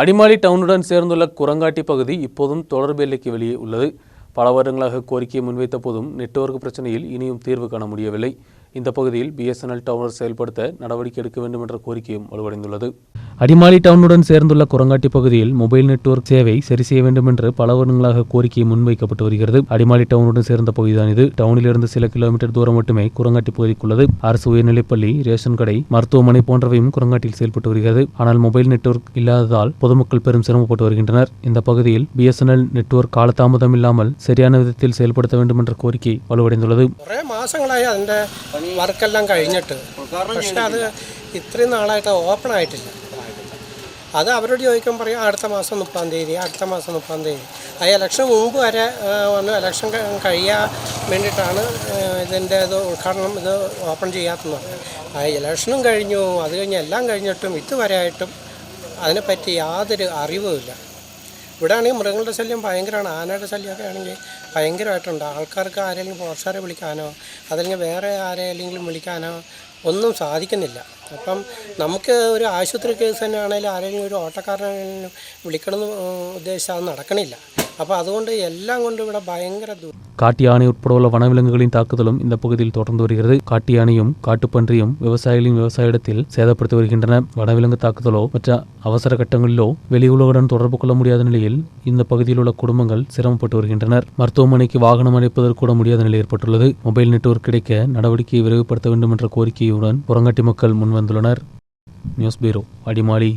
அடிமாலி டவுனுடன் சேர்ந்துள்ள குரங்காட்டி பகுதி இப்போதும் தொடர்பு எல்லைக்கு வெளியே உள்ளது. பல வருடங்களாக கோரிக்கையை முன்வைத்த போதும் நெட்வொர்க் பிரச்சனையில் இனியும் தீர்வு காண முடியவில்லை. இந்த பகுதியில் பிஎஸ்என்எல் டவர் செயல்படுத்த நடவடிக்கை எடுக்க வேண்டும் என்ற கோரிக்கையும் வலுவடைந்துள்ளது. அடிமாலி டவுனுடன் சேர்ந்துள்ள குரங்காட்டி பகுதியில் மொபைல் நெட்வொர்க் சேவை சரி செய்ய வேண்டும் என்று பல வருடங்களாக கோரிக்கை முன்வைக்கப்பட்டு வருகிறது. அடிமாலி டவுனுடன் சேர்ந்த பகுதிதான் இது. டவுனிலிருந்து சில கிலோமீட்டர் தூரம் மட்டுமே குரங்காட்டி பகுதிக்குள்ளது. அரசு உயர்நிலைப்பள்ளி ரேஷன் கடை மருத்துவமனை போன்றவையும் குரங்காட்டில் செயல்பட்டு வருகிறது. ஆனால் மொபைல் நெட்வொர்க் இல்லாததால் பொதுமக்கள் பெரும் சிரமப்பட்டு வருகின்றனர். இந்த பகுதியில் பிஎஸ்என்எல் நெட்வொர்க் காலதாமதம் இல்லாமல் சரியான விதத்தில் செயல்படுத்த வேண்டும் என்ற கோரிக்கை வலுவடைந்துள்ளது. மாசங்களாയി അതിന്റെ വർക്കെല്ലാം കഴിഞ്ഞിട്ട്. അത് അവരോട് ചോദിക്കാൻ പറയും അടുത്ത മാസം മുപ്പാം തീയതി അടുത്ത മാസം മുപ്പാം തീയതി. ആ ഇലക്ഷൻ മുമ്പ് വരെ വന്ന് ഇലക്ഷൻ കഴിയാൻ വേണ്ടിയിട്ടാണ് ഇതിന്റെ ഇത് ഉദ്ഘാടനം ഇത് ഓപ്പൺ ചെയ്യാത്തത് ആ ഇലക്ഷനും കഴിഞ്ഞു അത് കഴിഞ്ഞ് എല്ലാം കഴിഞ്ഞിട്ടും ഇതുവരെ ആയിട്ടും അതിനെപ്പറ്റി യാതൊരു അറിവുമില്ല ഇവിടെ ആണെങ്കിൽ മൃഗങ്ങളുടെ ശല്യം ഭയങ്കരമാണ് ആനയുടെ ശല്യമൊക്കെ ആണെങ്കിൽ ഭയങ്കരമായിട്ടുണ്ട്. ആൾക്കാർക്ക് ആരെങ്കിലും പോർച്ചാരെ വിളിക്കാനോ അതല്ലെങ്കിൽ വേറെ ആരെയെങ്കിലും വിളിക്കാനോ ഒന്നും സാധിക്കുന്നില്ല അപ്പം നമുക്ക് ഒരു ആശുപത്രി കേസ് തന്നെ ആണെങ്കിലും ആരെങ്കിലും ഒരു ഓട്ടക്കാരനെ വിളിക്കണമെന്ന് ഉദ്ദേശിച്ചാൽ അത് നടക്കണില്ല അപ്പോൾ അതുകൊണ്ട് എല്ലാം കൊണ്ടും ഇവിടെ ഭയങ്കര ദു காட்டு யானை உட்பட உள்ள வனவிலங்குகளின் தாக்குதலும் இந்த பகுதியில் தொடர்ந்து வருகிறது காட்டு யானையும் காட்டுப்பன்றியும் விவசாயிகளின் விவசாய இடத்தில் சேதப்படுத்தி வருகின்றன வனவிலங்கு தாக்குதலோ மற்ற அவசர கட்டங்களிலோ வெளி உலகுடன் தொடர்பு கொள்ள முடியாத நிலையில் இந்த பகுதியில் உள்ள குடும்பங்கள் சிரமப்பட்டு வருகின்றனர் மருத்துவமனைக்கு வாகனம் அனுப்பதற்கு கூட முடியாத நிலை ஏற்பட்டுள்ளது மொபைல் நெட்வொர்க் கிடைக்க நடவடிக்கையை விரைவுபடுத்த வேண்டும் என்ற கோரிக்கையுடன் புறங்காட்டி மக்கள் முன்வந்துள்ளனர். நியூஸ் பீரோ அடிமாலி.